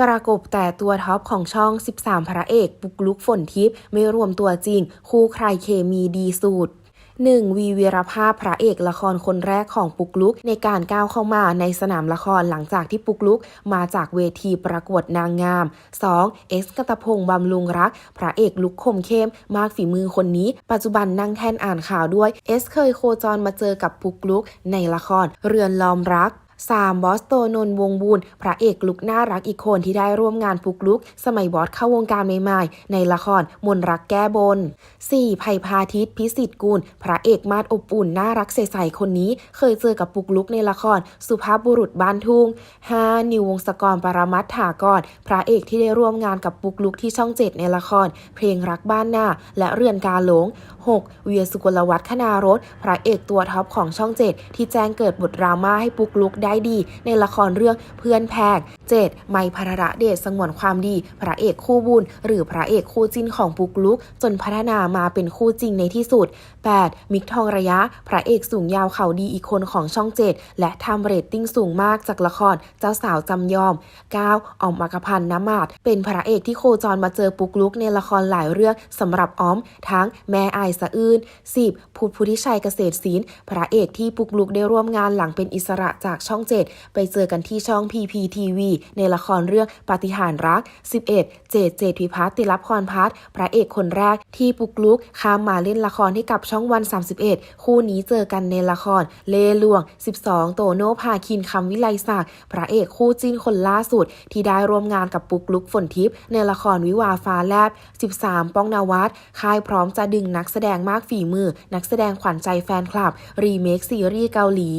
ประกบแต่ตัวท็อปของช่อง 13 พระเอกปุกลุกฝนทิพย์ไม่รวมตัวจริง คู่ใครเคมีดีสุด 1. วีวีรภาพพระเอกละครคนแรกของปุกลุก ในการก้าวเข้ามาในสนามละครหลังจากที่ปุกลุก มาจากเวทีประกวดนางงาม 2. เอสกัตพงษ์บำรุงรัก พระเอกลุกคมเข้ม มากฝีมือคนนี้ ปัจจุบันนั่งแท่นอ่านข่าวด้วยเอสเคยโคจรมาเจอกับปุกลุก ในละครเรือนล้อมรัก 3. บอสโตนนวงบูนพระเอกลุกน่ารักอีกคนที่ได้ร่วมงานปุกลุก สมัยบอสเข้าวงการใหม่ๆ ในละครมนรักแก้บน 4. ไผ่พาทิตพิสิทธิ์กุลพระเอกมาดอบอุ่นน่ารักใสๆคนนี้ เคยเจอกับปุกลุกในละคร สุภาพบุรุษบ้านทุ่ง 5. นิววงศกรปรมัตถากรพระเอกที่ได้ร่วมงานกับปุกลุกที่ช่องเจ็ดในละคร เพลงรักบ้านหน้า และเรือนกาหลง 6. เวียสุกลวัฒน์คณารถพระเอกตัวท็อปของช่องเจ็ดที่แจ้งเกิดบทดราม่าให้ปุกลุกได้ไดีในละครเรื่องเพื่อนแพง 7. ไมพรระเดชสงวนความดี พระเอกคู่บุญ หรือพระเอกคู่จิ้นของปุกลุก จนพัฒนามาเป็นคู่จริงในที่สุด 8. มิกทองระยะ พระเอกสูงยาวเขาดีอีกคนของช่องเจ็ดและทำเรตติ้งสูงมากจากละครเจ้าสาวจำยอม 9. ออมอักพันธ์น้ำมาดเป็นพระเอกที่โคจรมาเจอปุกลุกในละครหลายเรื่องสำหรับออม ทั้งแม่อายสะอื้น 10. พุทธพุทธิชัยเกษตรศิลป์พระเอกที่ปุกลุกได้ร่วมงานหลังเป็นอิสระจากช่องเจ็ดไปเจอกันที่ช่อง PPTV ในละครเรื่องปาฏิหาริย์รัก 11. เจดเจดพิพัฒน์ติลับพรพัฒน์พระเอกคนแรกที่ปุกลุกข้ามมาเล่นละครให้กับช่องวัน 31 คู่นี้เจอกันในละคร เลหลวง 12 โตโนภาคินคำวิไลศักดิ์พระเอกคู่จิ้นคนล่าสุด ที่ได้ร่วมงานกับปุกลุกฝนทิพย์ในละครวิวาฟ้าแลบ 13 ป้องนวัดค่ายพร้อมจะดึงนักแสดงมากฝีมือ นักแสดงขวัญใจแฟนคลับ รีเมคซีรีส์เกาหลี